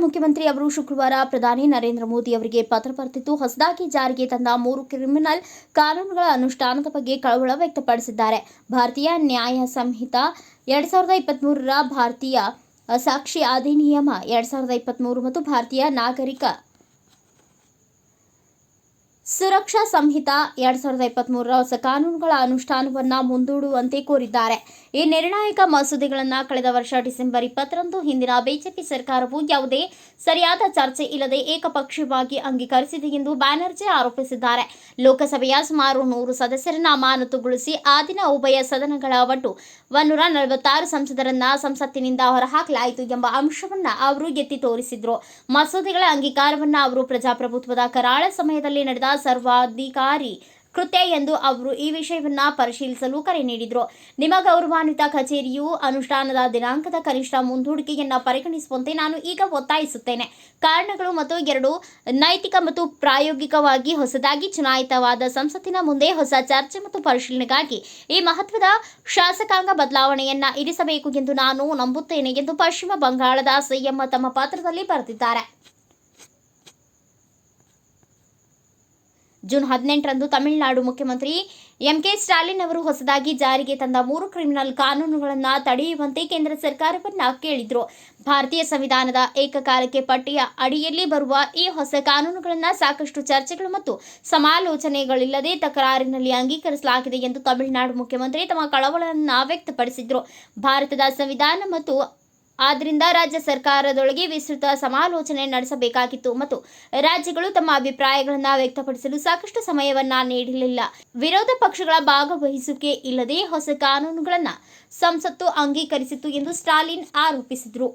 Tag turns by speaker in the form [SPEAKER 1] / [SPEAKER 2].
[SPEAKER 1] ಮುಖ್ಯಮಂತ್ರಿ ಅವರು ಶುಕ್ರವಾರ ಪ್ರಧಾನಿ ನರೇಂದ್ರ ಮೋದಿ ಅವರಿಗೆ ಪತ್ರ ಬರೆದಿದ್ದು, ಹೊಸದಾಗಿ ಜಾರಿಗೆ ತಂದ ಮೂರು ಕ್ರಿಮಿನಲ್ ಕಾನೂನುಗಳ ಅನುಷ್ಠಾನದ ಬಗ್ಗೆ ಕಳವಳ ವ್ಯಕ್ತಪಡಿಸಿದ್ದಾರೆ. ಭಾರತೀಯ ನ್ಯಾಯ ಸಂಹಿತ ಎರಡ್ ಸಾವಿರದ ಭಾರತೀಯ ಸಾಕ್ಷಿ ಅಧಿನಿಯಮ ಎರಡ್ ಸಾವಿರದ ಇಪ್ಪತ್ತ್ಮೂರು ಮತ್ತು ಭಾರತೀಯ ನಾಗರಿಕ ಸುರಕ್ಷಾ ಸಂಹಿತ ಎರಡ್ ಸಾವಿರದ ಇಪ್ಪತ್ತ್ಮೂರರ ಹೊಸ ಕಾನೂನುಗಳ ಅನುಷ್ಠಾನವನ್ನ ಮುಂದೂಡುವಂತೆ ಕೋರಿದ್ದಾರೆ. ಈ ನಿರ್ಣಾಯಕ ಮಸೂದೆಗಳನ್ನು ಕಳೆದ ವರ್ಷ ಡಿಸೆಂಬರ್ ಇಪ್ಪತ್ತರಂದು ಹಿಂದಿನ ಬಿಜೆಪಿ ಸರ್ಕಾರವು ಯಾವುದೇ ಸರಿಯಾದ ಚರ್ಚೆ ಇಲ್ಲದೆ ಏಕಪಕ್ಷೀಯವಾಗಿ ಅಂಗೀಕರಿಸಿದೆ ಎಂದು ಬ್ಯಾನರ್ಜಿ ಆರೋಪಿಸಿದ್ದಾರೆ. ಲೋಕಸಭೆಯ ಸುಮಾರು ನೂರು ಸದಸ್ಯರನ್ನ ಅಮಾನತುಗೊಳಿಸಿ ಆ ದಿನ ಉಭಯ ಸದನಗಳ ಒಟ್ಟು ಒಂದೂರ ನಲವತ್ತಾರು ಸಂಸದರನ್ನ ಸಂಸತ್ತಿನಿಂದ ಹೊರಹಾಕಲಾಯಿತು ಎಂಬ ಅಂಶವನ್ನ ಅವರು ಎತ್ತಿ ತೋರಿಸಿದ್ರು. ಮಸೂದೆಗಳ ಅಂಗೀಕಾರವನ್ನ ಅವರು ಪ್ರಜಾಪ್ರಭುತ್ವದ ಕರಾಳ ಸಮಯದಲ್ಲಿ ನಡೆದ ಸರ್ವಾಧಿಕಾರಿ ಕೃತ್ಯ ಎಂದು ಅವರು ಈ ವಿಷಯವನ್ನು ಪರಿಶೀಲಿಸಲು ಕರೆ ನೀಡಿದರು. ನಿಮ್ಮ ಗೌರವಾನ್ವಿತ ಕಚೇರಿಯು ಅನುಷ್ಠಾನದ ದಿನಾಂಕದ ಕನಿಷ್ಠ ಮುಂದೂಡಿಕೆಯನ್ನು ಪರಿಗಣಿಸುವಂತೆ ನಾನು ಈಗ ಒತ್ತಾಯಿಸುತ್ತೇನೆ. ಕಾರಣಗಳು ಮತ್ತು ಎರಡು, ನೈತಿಕ ಮತ್ತು ಪ್ರಾಯೋಗಿಕವಾಗಿ ಹೊಸದಾಗಿ ಚುನಾಯಿತವಾದ ಸಂಸತ್ತಿನ ಮುಂದೆ ಹೊಸ ಚರ್ಚೆ ಮತ್ತು ಪರಿಶೀಲನೆಗಾಗಿ ಈ ಮಹತ್ವದ ಶಾಸಕಾಂಗ ಬದಲಾವಣೆಯನ್ನ ಇರಿಸಬೇಕು ಎಂದು ನಾನು ನಂಬುತ್ತೇನೆ ಎಂದು ಪಶ್ಚಿಮ ಬಂಗಾಳದ ಸಿಎಂ ತಮ್ಮ ಪತ್ರದಲ್ಲಿ ಬರೆದಿದ್ದಾರೆ. ಜೂನ್ ಹದಿನೆಂಟರಂದು ತಮಿಳುನಾಡು ಮುಖ್ಯಮಂತ್ರಿ ಎಂಕೆ ಸ್ಟಾಲಿನ್ ಅವರು ಹೊಸದಾಗಿ ಜಾರಿಗೆ ತಂದ ಮೂರು ಕ್ರಿಮಿನಲ್ ಕಾನೂನುಗಳನ್ನು ತಡೆಯುವಂತೆ ಕೇಂದ್ರ ಸರ್ಕಾರವನ್ನು ಕೇಳಿದ್ರು. ಭಾರತೀಯ ಸಂವಿಧಾನದ ಏಕಕಾಲಕ್ಕೆ ಪಟ್ಟಿಯ ಅಡಿಯಲ್ಲಿ ಬರುವ ಈ ಹೊಸ ಕಾನೂನುಗಳನ್ನು ಸಾಕಷ್ಟು ಚರ್ಚೆಗಳು ಮತ್ತು ಸಮಾಲೋಚನೆಗಳಿಲ್ಲದೆ ತಕರಾರಿನಲ್ಲಿ ಅಂಗೀಕರಿಸಲಾಗಿದೆ ಎಂದು ತಮಿಳುನಾಡು ಮುಖ್ಯಮಂತ್ರಿ ತಮ್ಮ ಕಳವಳವನ್ನು ವ್ಯಕ್ತಪಡಿಸಿದ್ರು. ಭಾರತದ ಸಂವಿಧಾನ ಮತ್ತು ಆದ್ದರಿಂದ ರಾಜ್ಯ ಸರ್ಕಾರದೊಳಗೆ ವಿಸ್ತೃತ ಸಮಾಲೋಚನೆ ನಡೆಸಬೇಕಾಗಿತ್ತು ಮತ್ತು ರಾಜ್ಯಗಳು ತಮ್ಮ ಅಭಿಪ್ರಾಯಗಳನ್ನು ವ್ಯಕ್ತಪಡಿಸಲು ಸಾಕಷ್ಟು ಸಮಯವನ್ನ ನೀಡಲಿಲ್ಲ. ವಿರೋಧ ಪಕ್ಷಗಳ ಭಾಗವಹಿಸುವಿಕೆ ಇಲ್ಲದೆ ಹೊಸ ಕಾನೂನುಗಳನ್ನು ಸಂಸತ್ತು ಅಂಗೀಕರಿಸಿತು ಎಂದು ಸ್ಟಾಲಿನ್ ಆರೋಪಿಸಿದರು.